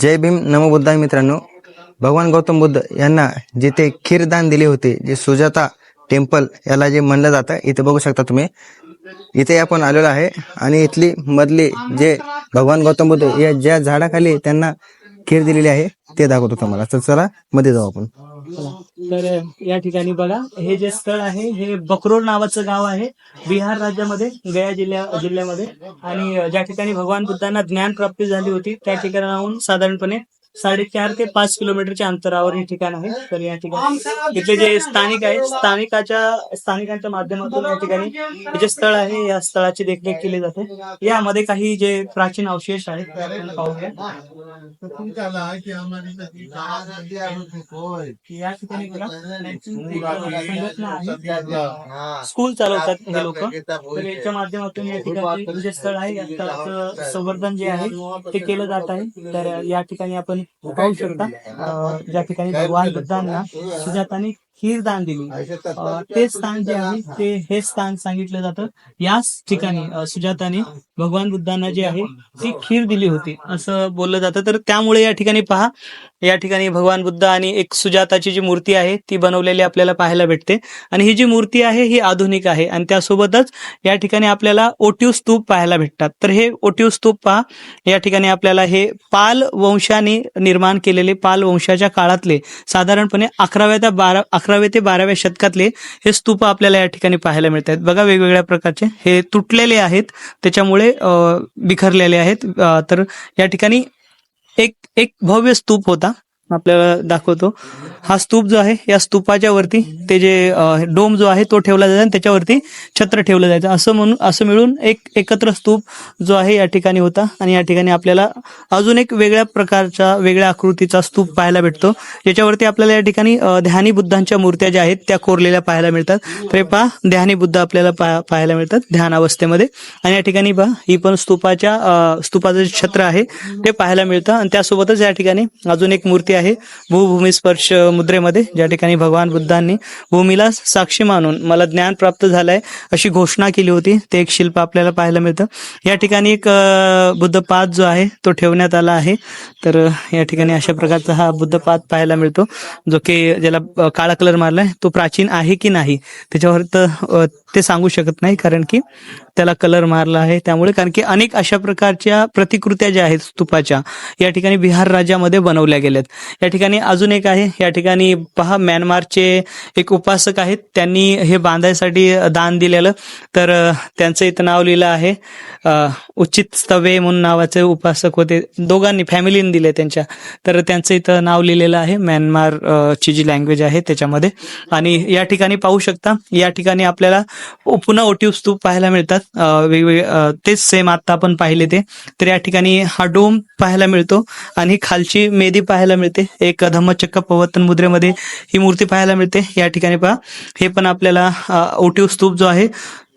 जय भीम नमबुद्धाय मित्रांनो. भगवान गौतम बुद्ध यांना जिथे खीरदान दिले होते जे सुजाता टेम्पल याला जे म्हणलं जातं इथे बघू शकता तुम्ही. इथे आपण आलेलो आहे आणि इथली मधली जे भगवान गौतम बुद्ध या ज्या झाडाखाली त्यांना खीर दिलेली आहे ते दाखवतो तुम्हाला. तर चला मध्ये जाऊ आपण. तर या ठिकाणी बघा हे जे स्थळ आहे हे बकरोल नावाचं गाव आहे बिहार राज्यामध्ये गया जिल्ह्या जिल्ह्यामध्ये. आणि ज्या ठिकाणी भगवान बुद्धांना ज्ञान प्राप्ती झाली होती त्या ठिकाणाहून साधारणपणे साडेचार ते पाच किलोमीटरच्या अंतरावर हे ठिकाण आहे. तर या ठिकाणी इथले जे स्थानिक आहेत स्थानिकाच्या स्थानिकांच्या माध्यमातून या ठिकाणी हे जे स्थळ आहे या स्थळाची देखरेख केली जाते. यामध्ये काही जे प्राचीन अवशेष आहेत ते आपण पाहूया. या ठिकाणी आहे. स्कूल चालवतात हे लोक. तर याच्या माध्यमातून या ठिकाणी जे स्थळ आहे या स्थळाचं संवर्धन जे आहे ते केलं जात आहे. तर या ठिकाणी आपण पाहू शकता. ज्या ठिकाणी भगवान बुद्धांना सुजाताने खीर दान दिली. ते स्थान जे आहे ते हे स्थान सांगितलं जातं. याच ठिकाणी सुजाताने भगवान बुद्धांना जे आहे ती खीर दिली होती असं बोललं जातं. तर त्यामुळे या ठिकाणी पहा या ठिकाणी भगवान बुद्ध आणि एक सुजाताची जी मूर्ती आहे ती बनवलेली आपल्याला पाहायला भेटते. आणि ही जी मूर्ती आहे ही आधुनिक आहे. आणि त्यासोबतच या ठिकाणी आपल्याला ओटीव स्तूप पाहायला भेटतात. तर हे ओटीव स्तूप पहा या ठिकाणी आपल्याला हे पाल वंशाने निर्माण केलेले पाल वंशाच्या काळातले साधारणपणे अकराव्या ते बारा अकराव्या ते बाराव्या शतकातले हे स्तूप आपल्याला या ठिकाणी पाहायला मिळतात बघा वेगवेगळ्या प्रकारचे. हे तुटलेले आहेत. त्याच्यामुळे बिखरलेले आहेत. तर या ठिकाणी एक एक भव्य स्तूप होता. आपल्याला दाखवतो. हा स्तूप जो आहे या स्तूपाच्या वरती ते जे डोम जो आहे तो ठेवला जायचा आणि त्याच्यावरती छत्र ठेवलं जायचं. असं म्हणून असं मिळून एक एकत्र स्तूप जो आहे या ठिकाणी होता आणि या ठिकाणी आपल्याला अजून एक वेगळ्या प्रकारचा वेगळ्या आकृतीचा स्तूप पाहायला भेटतो. ज्याच्यावरती आपल्याला या ठिकाणी ध्यानी बुद्धांच्या मूर्त्या ज्या आहेत त्या कोरलेल्या पाहायला मिळतात. तर हे पहा ध्यानी बुद्ध आपल्याला पाहायला मिळतात ध्यान अवस्थेमध्ये. आणि या ठिकाणी पहा ही पण स्तूपाच्या स्तूपाचं जे छत्र आहे ते पाहायला मिळतं. आणि त्यासोबतच या ठिकाणी अजून एक मूर्ती आहे भूभूमी स्पर्श मुद्रेमध्ये ज्या ठिकाणी भगवान बुद्धांनी भूमीला साक्षी मानून मला ज्ञान प्राप्त झालंय अशी घोषणा केली होती. ते एक शिल्प आपल्याला पाहायला मिळतं. या ठिकाणी एक बुद्ध पाद जो आहे तो ठेवण्यात आला आहे. तर या ठिकाणी अशा प्रकारचा हा बुद्धपाद पाहायला मिळतो जो की ज्याला काळा कलर मारलाय तो प्राचीन आहे की नाही त्याच्यावर तर ते सांगू शकत नाही कारण की त्याला कलर मारला आहे त्यामुळे कारण की अनेक अशा प्रकारच्या प्रतिकृत्या ज्या आहेत स्तूपाच्या या ठिकाणी बिहार राज्यामध्ये बनवल्या गेल्यात. या ठिकाणी अजून एक आहे. या ठिकाणी पहा म्यानमारचे एक उपासक आहेत. त्यांनी हे बांधायसाठी दान दिलेलं. तर त्यांचं इथं नाव लिहिलं आहे. उचित स्तवे म्हणून नावाचे उपासक होते. दोघांनी फॅमिलीने दिले त्यांच्या. तर त्यांचं इथं नाव लिहिलेलं आहे. म्यानमार ची जी लँग्वेज आहे त्याच्यामध्ये. आणि या ठिकाणी पाहू शकता या ठिकाणी आपल्याला पुन्हा ओटीव स्तूप पाहायला मिळतात. वेगवेगळे तेच सेम आता आपण पाहिले ते. तर या ठिकाणी हा डोम पाहायला मिळतो. आणि खालची मेदी पाहायला मिळते. एक धम्मचक्क पवतन मुद्रेमध्ये ही मूर्ती पाहायला मिळते. या ठिकाणी पहा. हे पण आपल्याला ओटीव स्तूप जो आहे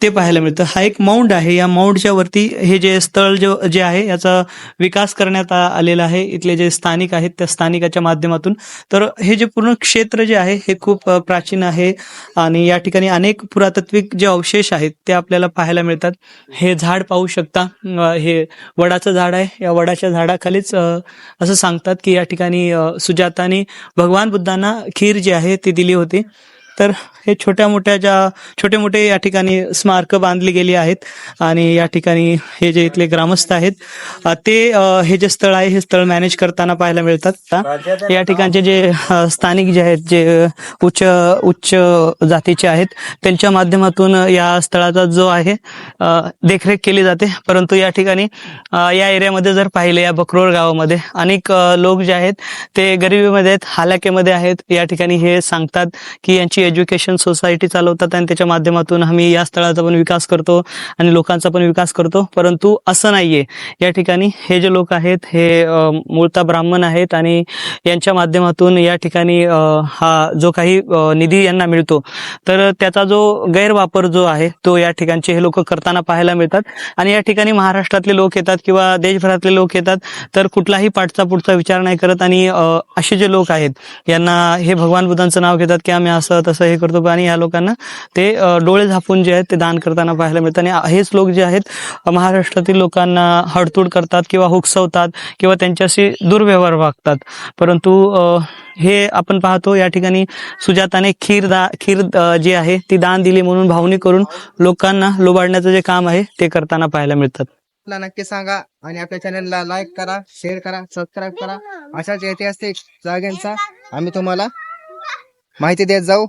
ते पाहायला मिळतं. हा एक माउंट आहे. या माउंटच्या वरती हे जे स्थळ जो जे आहे याचा विकास करण्यात आलेला आहे. इथले जे स्थानिक आहेत त्या स्थानिकाच्या माध्यमातून. तर हे जे पूर्ण क्षेत्र जे आहे हे खूप प्राचीन आहे. आणि या ठिकाणी अनेक पुरातत्विक जे अवशेष आहेत ते आपल्याला पाहायला मिळतात. हे झाड पाहू शकता. हे वडाचं झाड आहे. या वडाच्या झाडाखालीच असं सांगतात की या ठिकाणी सुजाताने भगवान बुद्धांना खीर जी आहे ती दिली होती. तर हे छोट्या मोठ्या ज्या छोटे मोठे या ठिकाणी स्मारक बांधली गेली आहेत आणि या ठिकाणी हे जे इथले ग्रामस्थ आहेत ते हे जे स्थळ आहे हे स्थळ मॅनेज करताना पाहायला मिळतात. या ठिकाणचे जे स्थानिक जे आहेत जे उच्च उच्च जातीचे आहेत त्यांच्या माध्यमातून या स्थळाचा जो आहे देखरेख केली जाते. परंतु या ठिकाणी या एरियामध्ये जर पाहिले या बकरोळ गावामध्ये अनेक लोक जे आहेत ते गरिबीमध्ये आहेत हालाकेमध्ये आहेत. या ठिकाणी हे सांगतात की यांची एज्युकेशन सोसायटी चालवतात आणि त्याच्या माध्यमातून आम्ही या स्थळाचा पण विकास करतो आणि लोकांचा पण विकास करतो. परंतु असं नाहीये. या ठिकाणी हे जे लोक आहेत हे मूळता ब्राह्मण आहेत आणि यांच्या माध्यमातून या ठिकाणी हा जो काही निधी यांना मिळतो तर त्याचा जो गैरवापर जो आहे तो या ठिकाणचे हे लोक करताना पाहायला मिळतात. आणि या ठिकाणी महाराष्ट्रातले लोक येतात किंवा देशभरातले लोक येतात तर कुठलाही पाठचा पुढचा विचार नाही करत. आणि असे जे लोक आहेत यांना हे भगवान बुद्धांचं नाव घेतात की आम्ही असं कसं हे करतो. आणि या लोकांना ते डोळे झापून जे आहेत ते दान करताना पाहायला मिळतं. आणि हेच लोक जे आहेत महाराष्ट्रातील लोकांना हडतूड करतात किंवा हुकसवतात किंवा त्यांच्याशी दुर्व्यवहार वागतात. परंतु हे आपण पाहतो या ठिकाणी सुजाताने खीर दा खीर जी आहे ती दान दिली म्हणून भावनिक करून लोकांना लोबाडण्याचं जे काम आहे ते करताना पाहायला मिळतात. नक्की सांगा आणि आपल्या चॅनलला लाईक करा शेअर करा सबस्क्राईब करा. अशाच ऐतिहासिक जागेंचा आम्ही तुम्हाला माहिती देत जाऊ.